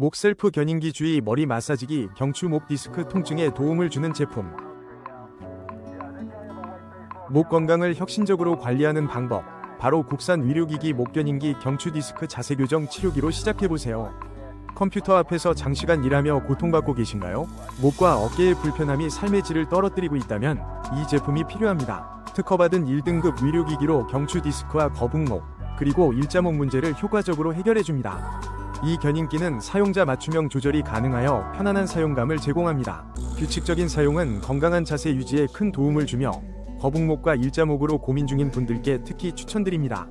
목 셀프 견인기 주의 머리 마사지기 경추 목 디스크 통증에 도움을 주는 제품. 목 건강을 혁신적으로 관리하는 방법. 바로 국산 의료기기 목 견인기 경추 디스크 자세 교정 치료기로 시작해 보세요. 컴퓨터 앞에서 장시간 일하며 고통받고 계신가요? 목과 어깨의 불편함이 삶의 질을 떨어뜨리고 있다면 이 제품이 필요합니다. 특허받은 1등급 의료기기로 경추 디스크와 거북목, 그리고 일자목 문제를 효과적으로 해결해 줍니다. 이 견인기는 사용자 맞춤형 조절이 가능하여 편안한 사용감을 제공합니다. 규칙적인 사용은 건강한 자세 유지에 큰 도움을 주며 거북목과 일자목으로 고민 중인 분들께 특히 추천드립니다.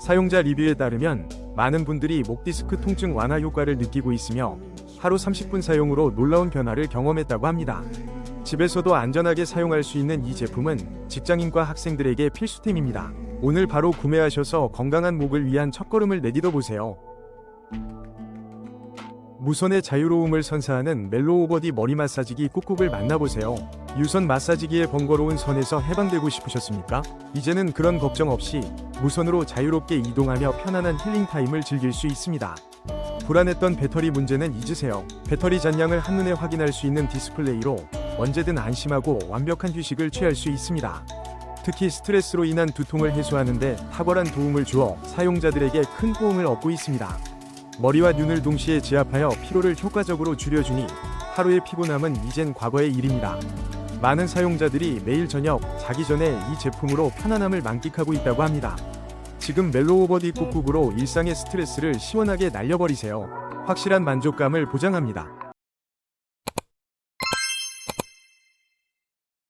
사용자 리뷰에 따르면 많은 분들이 목 디스크 통증 완화 효과를 느끼고 있으며 하루 30분 사용으로 놀라운 변화를 경험했다고 합니다. 집에서도 안전하게 사용할 수 있는 이 제품은 직장인과 학생들에게 필수템입니다. 오늘 바로 구매하셔서 건강한 목을 위한 첫걸음을 내딛어 보세요. 무선의 자유로움을 선사하는 멜로 오버디 머리 마사지기 꾹꾹을 만나보세요. 유선 마사지기의 번거로운 선에서 해방되고 싶으셨습니까? 이제는 그런 걱정 없이 무선으로 자유롭게 이동하며 편안한 힐링 타임을 즐길 수 있습니다. 불안했던 배터리 문제는 잊으세요. 배터리 잔량을 한눈에 확인할 수 있는 디스플레이로 언제든 안심하고 완벽한 휴식을 취할 수 있습니다. 특히 스트레스로 인한 두통을 해소하는데 탁월한 도움을 주어 사용자들에게 큰 호응을 얻고 있습니다. 머리와 눈을 동시에 지압하여 피로를 효과적으로 줄여주니 하루의 피곤함은 이젠 과거의 일입니다. 많은 사용자들이 매일 저녁 자기 전에 이 제품으로 편안함을 만끽하고 있다고 합니다. 지금 멜로 오버디 꾹꾹으로 일상의 스트레스를 시원하게 날려버리세요. 확실한 만족감을 보장합니다.